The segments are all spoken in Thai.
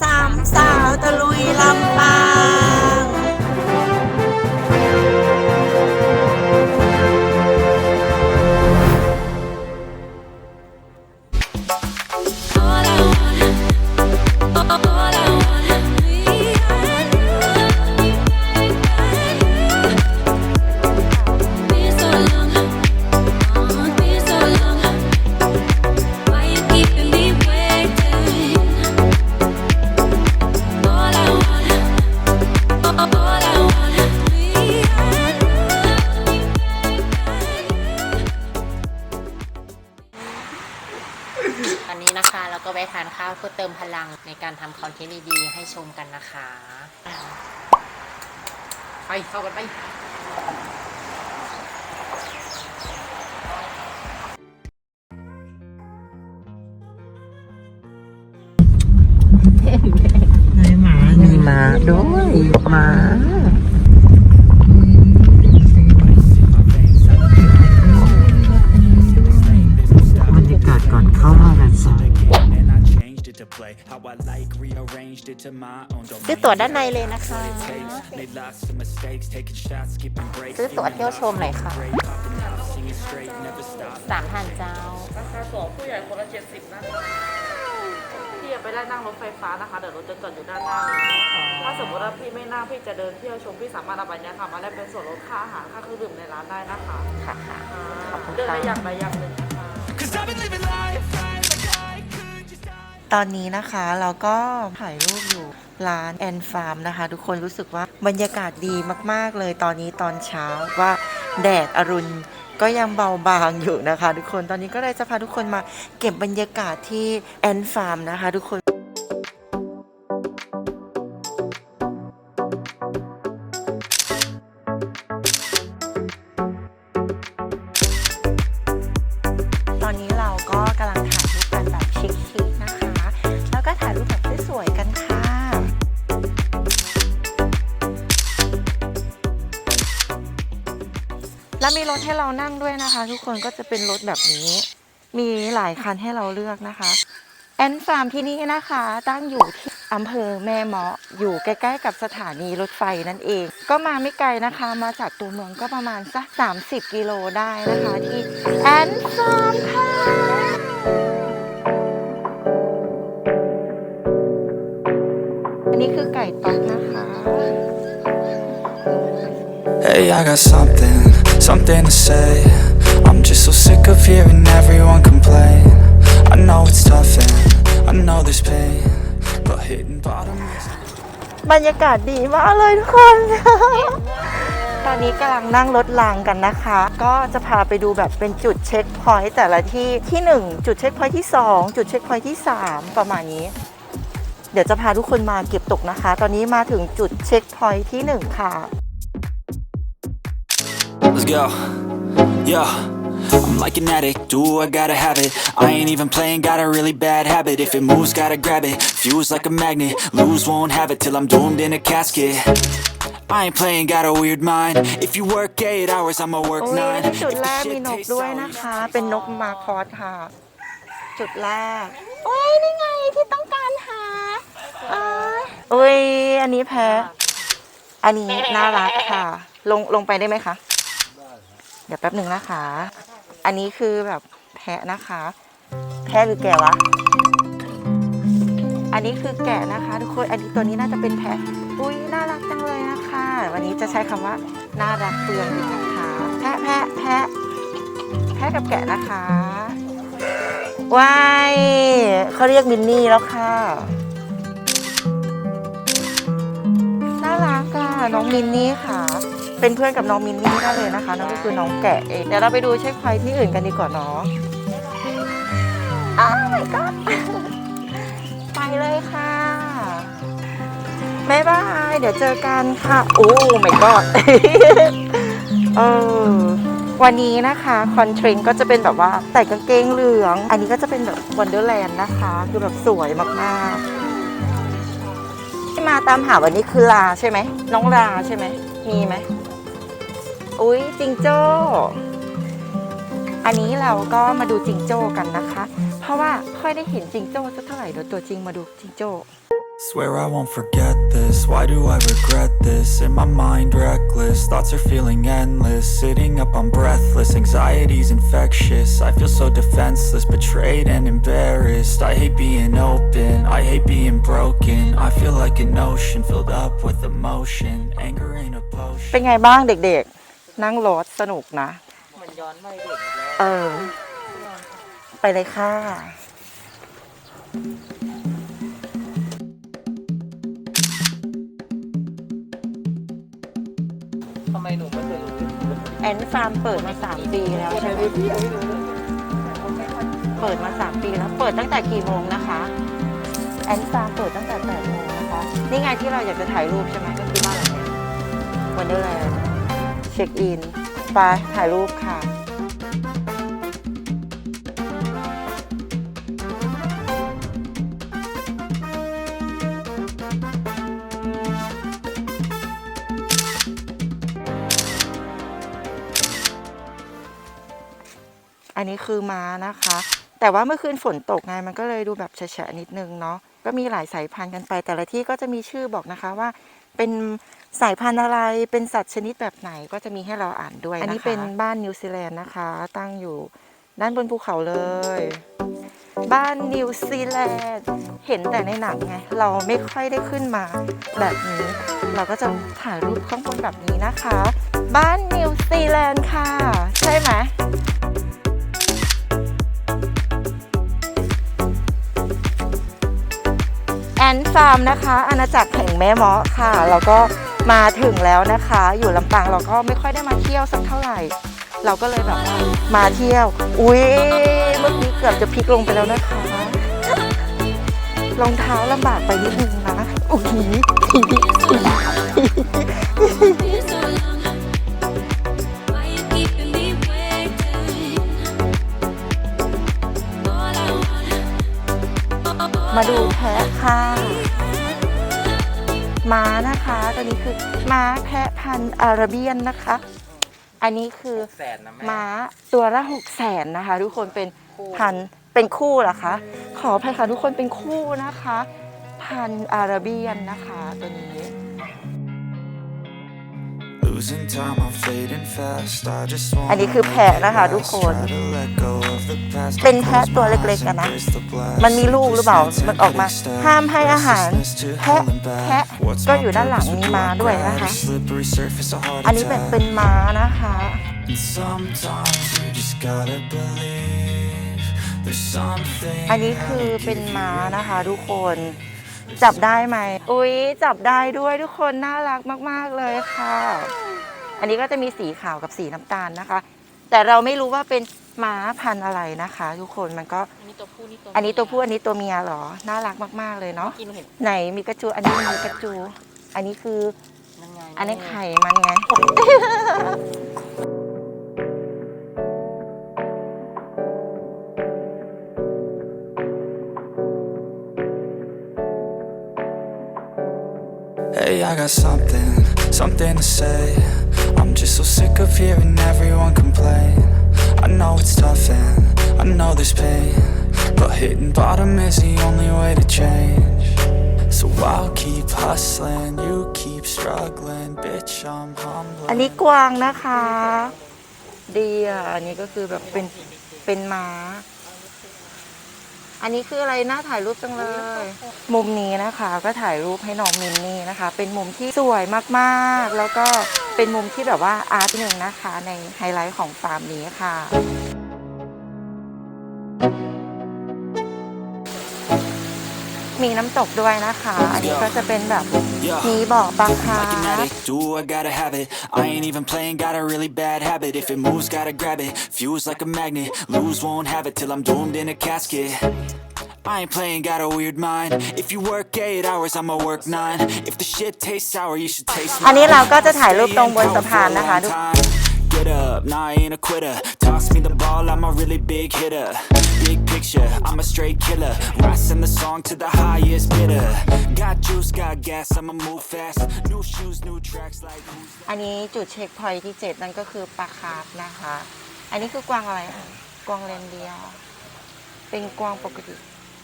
สามสาวตะลุยลำปาง อเติมพลังในการทำคอนเทนต์ดีๆให้ชมกันนะคะไปเข้ากันไปมีหมามีหมาด้วยหมา ซื้อตั๋วด้านในเลยนะคะ Made lots of mistakes, taking shots, skipping breaks. ซื้อตั๋วเที่ยวชมหน่อยค่ะ Great, popping out, singing straight, never stop. สามพันเจ้า ราคาสองผู้ใหญ่คนละเจ็ดสิบนะคะพี่ยังไปได้นั่งรถไฟฟ้านะคะ เดี๋ยวรถจะจอดอยู่ด้านหน้าเลยถ้าสมมติว่าพี่ไม่นั่งพี่จะเดินเที่ยวชมพี่สามารถเอาใบเนี้ยค่ะ มาได้เป็นส่วนลดค่าอาหารค่าเครื่องดื่มในร้านได้นะคะ ค่ะค่ะขอบคุณค่ะเลือกได้อย่างใดอย่างหนึ่งนะคะ ตอนนี้นะคะเราก็ถ่ายรูปอยู่ร้านแอนฟาร์มนะคะ ทุกคนรู้สึกว่าบรรยากาศดีมาก ๆ เลยตอนนี้ตอนเช้าว่าแดดอรุณก็ยังเบาบางอยู่นะคะ ทุกคนตอนนี้ก็เลยจะพาทุกคนมาเก็บบรรยากาศที่แอนฟาร์มนะคะ ทุกคน แล้วมีรถให้เรานั่งด้วยนะคะ ทุกคนก็จะเป็นรถแบบนี้ มีหลายคันให้เราเลือกนะคะแอนฟาร์มที่นี่นะคะ ตั้งอยู่ที่อำเภอแม่เมาะอยู่ใกล้ๆกับสถานีรถไฟนั่นเอง ก็มาไม่ไกลนะคะ มาจากตัวเมืองก็ประมาณสัก 30 กิโลได้นะคะที่แอนฟาร์มค่ะอันนี้คือไก่ต๊อกนะคะ Hey, I got something, something to say. I'm just so sick of hearing everyone complain. I know it's tough and I know there's pain, but hitting bottom is. บรรยากาศดีมากเลยทุกคน ตอนนี้กำลังนั่งรถรางกันนะคะ ก็จะพาไปดูแบบเป็นจุดเช็คพอยต์แต่ละที่ที่ 1 จุดเช็คพอยต์ที่ 2 จุดเช็คพอยต์ที่ 3 ประมาณนี้ เดี๋ยวจะพาทุกคนมาเก็บตกนะคะ ตอนนี้มาถึงจุดเช็คพอยต์ที่ 1 ค่ะ Let's go. Yeah. I'm like an addict, do I gotta have it. I ain't even playing, got a really bad habit. If it moves, gotta grab it. Fuse like a magnet, lose, won't have it till I'm doomed in a casket. I ain't playing, got a weird mind. If you work eight hours, I'ma work โอ้ย nine. จุด If แร the กมี shit นก tastes ด้วย sour, นะคะ you เป็นนก follow. มาคอสค่ะ จุดแรก โอ้ยนี่ไงที่ต้องการหาเอ้ยโอ้ยอันนี้แพ้ อันนี้น่ารักค่ะ ลงลงไปได้ไหมคะเดี๋ยวแป๊บหนึ่งนะคะ อันนี้คือแบบแพะนะคะ แพะหรือแกะวะ อันนี้คือแกะนะคะทุกคน อันนี้ตัวนี้น่าจะเป็นแพะ อุ้ยน่ารักจังเลยนะคะ วันนี้จะใช้คำว่าน่ารักเปลืองนะคะ แพะแพะแพะแพะกับแกะนะคะว้ายเขาเรียกมินนี่แล้วค่ะ น่ารักอะน้องมินนี่ค่ะ เป็นเพื่อนกับน้องมินนี่ได้เลยนะคะนั่นก็คือน้องแกะเองเดี๋ยวเราไปดูเช็คไฟที่อื่นกันดีกว่าเนาะอ้าว my god ไปเลยค่ะบ๊ายบาย เดี๋ยวเจอกันค่ะ โอ้ my god เออวันนี้นะคะคอนเทรนก็จะเป็นแบบว่าใส่กางเกงเหลือง อันนี้ก็จะเป็นแบบวันเดอร์แลนด์นะคะคือแบบสวยมากๆที่มาตามหาวันนี้คือลาใช่ไหมน้องลาใช่ไหมมีไหม อุ้ยจิงโจ้ อันนี้เราก็มาดูจิงโจ้กันนะคะ เพราะว่าค่อยได้เห็นจิงโจ้สักเท่าไหร่เดี๋ยวตัวจริงมาดูจิงโจ้ Swear I won't forget this. Why do I regret this? In my mind, reckless. Thoughts are feeling endless. Sitting up, I'm breathless. Anxiety's infectious. I feel so defenseless, betrayed and embarrassed. I hate being open. I hate being broken. I feel like an ocean filled up with emotion. Anger ain't a potion. เป็นไงบ้างเด็กๆ นั่งรถสนุกนะ เหมือนย้อนวัยเด็กแล้วเออ ไปเลยค่ะ ทำไมหนูไม่เคยรู้แอนฟาร์มเปิดมาสามปีแล้วใช่ไหมเปิดมาสามปีแล้ว เปิดตั้งแต่กี่โมงนะคะแอนฟาร์มเปิดตั้งแต่แปดโมงนะคะ นี่ไงที่เราอยากจะถ่ายรูปใช่ไหมก็คือบ้านหลังเนี้วันเดอร์แลนด์เช็คอิน ไปถ่ายรูปค่ะ อันนี้คือม้านะคะ แต่ว่าเมื่อคืนฝนตกไงมันก็เลยดูแบบแฉะๆนิดนึงเนาะ ก็มีหลายสายพันธุ์กันไป แต่ละที่ก็จะมีชื่อบอกนะคะว่าเป็น สายพันธุ์อะไรเป็นสัตว์ชนิดแบบไหนก็จะมีให้เราอ่านด้วยนะคะอันนี้เป็นบ้านนิวซีแลนด์นะคะ ตั้งอยู่ด้านบนภูเขาเลย บ้านนิวซีแลนด์เห็นแต่ในหนังไง เราไม่ค่อยได้ขึ้นมาแบบนี้ เราก็จะถ่ายรูปข้างบนแบบนี้นะคะ บ้านนิวซีแลนด์ค่ะ ใช่ไหมแอนฟาร์มนะคะ อาณาจักรแห่งแม่เมาะค่ะเราก็ มาถึงแล้วนะคะ อยู่ลำปางเราก็ไม่ค่อยได้มาเที่ยวสักเท่าไหร่ เราก็เลยแบบว่ามาเที่ยว อุ้ยเมื่อกี้เกือบจะพลิกลงไปแล้วนะคะรองเท้าลำบากไปนิดนึงนะอุ้ย Been ม้าแพะพันธุ์อาราเบียนนะคะ อันนี้คือแสนนะแม่ม้าตัวละหกแสนนะคะ ทุกคนเป็นพันธุ์เป็นคู่เหรอคะ ขออภัยค่ะทุกคนเป็นคู่นะคะ พันธุ์อาราเบียนนะคะตัวนี้ อันนี้คือแพะนะคะทุกคน เป็นแพะตัวเล็กๆอะนะ มันมีลูกหรือเปล่า มันออกมา ห้ามให้อาหาร แพะ แพะ ก็อยู่ด้านหลังมีม้าด้วยนะคะ อันนี้แบบเป็นม้านะคะ Sometimes you just gotta believe there's something อันนี้คือเป็นม้านะคะทุกคนจับได้ไหม อุ๊ย จับได้ด้วยทุกคนน่ารักมาก ๆ เลยค่ะ อันนี้ก็จะมีสีขาวกับสีน้ำตาลนะคะ แต่เราไม่รู้ว่าเป็นม้าพันธุ์อะไรนะคะ ทุกคนมันก็อันนี้ตัวผู้นี่ตัวอันนี้ตัวผู้อันนี้ตัวเมียเหรอน่ารักมากๆเลยเนาะกินเห็นไหนมีกระจูอันนี้มีกระจู อันนี้คือนั่นไงอันนี้ไข่มันไง Hey, I got something, something to say. I'm just so sick of hearing everyone complain. I know it's tough and I know there's pain. But hitting bottom is the only way to change. So I'll keep hustling, you keep struggling. Bitch, I'm humble. อันนี้กวางนะคะ ดีอะ อันนี้ก็คือแบบเป็นเป็นม้า อันนี้คืออะไรน่าถ่ายรูปจังเลย มุมนี้นะคะก็ถ่ายรูปให้น้องมินนี่นะคะ เป็นมุมที่สวยมากๆ แล้วก็เป็นมุมที่แบบว่าอาร์ตหนึ่งนะคะ ในไฮไลท์ของฟาร์มนี้ค่ะ มีน้ำตกด้วยนะคะ อันนี้ก็จะเป็นแบบ Yeah. มีบ่อปลาคา Like an ร์ฟ addict, do I gotta have it. I ain't even playing, got a really bad habit. If it moves, gotta grab it. Fuse like a magnet, lose, won't have it till I'm doomed in a casket. I ain't playing, got a weird mind. If you work eight hours, I'ma work nine. If the shit tastes sour, you should taste อันนี้ mine. เราก็จะถ่ายรูปตรงบน Stay in สะพาน power นะคะ for a ทุก long time. Get up, nah, I ain't a quitter. Toss me the ball, I'm a really big hitter. Big picture, I'm a straight killer. Rising the song to the highest bidder. Got juice, got gas, I'ma move fast. New shoes, new tracks, like who's อันนี้จุดเช็คพอยท์ที่ 7 นั่นก็คือปลาคาร์ฟนะคะ อันนี้คือกวางอะไรอะกวางเรนเดียร์เป็นกวางปกติ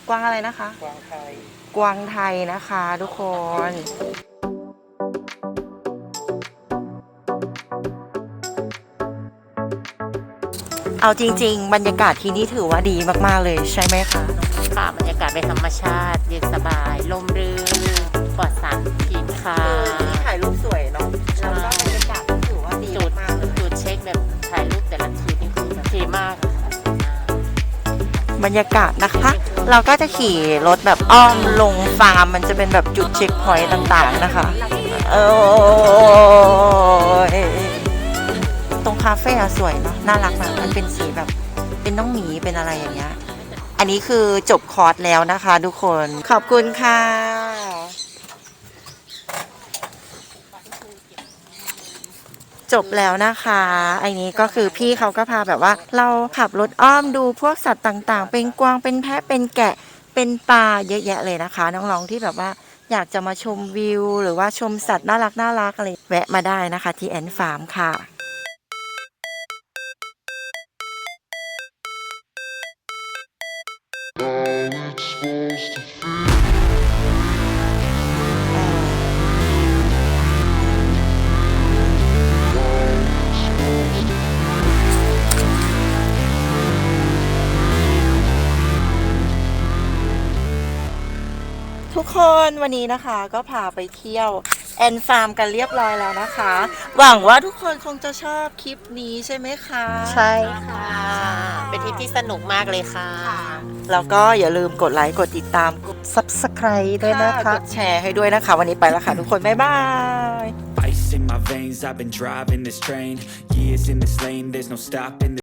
กวางอะไรนะคะ กวางไทย กวางไทยนะคะ ทุกคน เอาจริง ๆ บรรยากาศที่นี่ถือว่าดีมากๆเลยใช่ไหมคะค่ะบรรยากาศเป็นธรรมชาติ เย็นสบายลมรื่นปลอดสารพิษค่ะที่ถ่ายรูปสวยเนาะแล้วก็บรรยากาศที่ถือว่าดีจุดมากๆเลยจุดเช็คแบบถ่ายรูปแต่ละทีนี่คือแบบดีมากค่ะบรรยากาศนะคะ เราก็จะขี่รถแบบอ้อมลงฟาร์มมันจะเป็นแบบจุดเช็คพอยต์ต่างๆนะคะ โอ้ย ตรงคาเฟ่อะสวยเนาะน่ารักนะมันเป็นสีแบบ เป็นน้องหมีเป็นอะไรอย่างเงี้ยอันนี้คือจบคอร์สแล้วนะคะ ทุกคนขอบคุณค่ะจบแล้วนะคะ อันนี้ก็คือพี่เขาก็พาแบบว่า เราขับรถอ้อมดูพวกสัตว์ต่างๆ เป็นกวางเป็นแพะเป็นแกะเป็นปลาเยอะแยะเลยนะคะ น้องๆที่แบบว่าอยากจะมาชมวิว หรือว่าชมสัตว์น่ารักน่ารักอะไรแวะมาได้นะคะที่แอนฟาร์มค่ะ ทุกคนวันนี้นะคะก็พาไปเที่ยวแอนฟาร์มกันเรียบร้อยแล้วนะคะ หวังว่าทุกคนคงจะชอบคลิปนี้ใช่ไหมคะ ใช่ค่ะ เป็นทริปที่สนุกมากเลยค่ะ แล้วก็อย่าลืมกดไลค์กดติดตามกด subscribe ด้วยนะคะกดแชร์ให้ด้วยนะคะ วันนี้ไปแล้วค่ะทุกคน บ๊ายบาย Ice in my veins, I've been driving this train Years in this lane, there's no stopping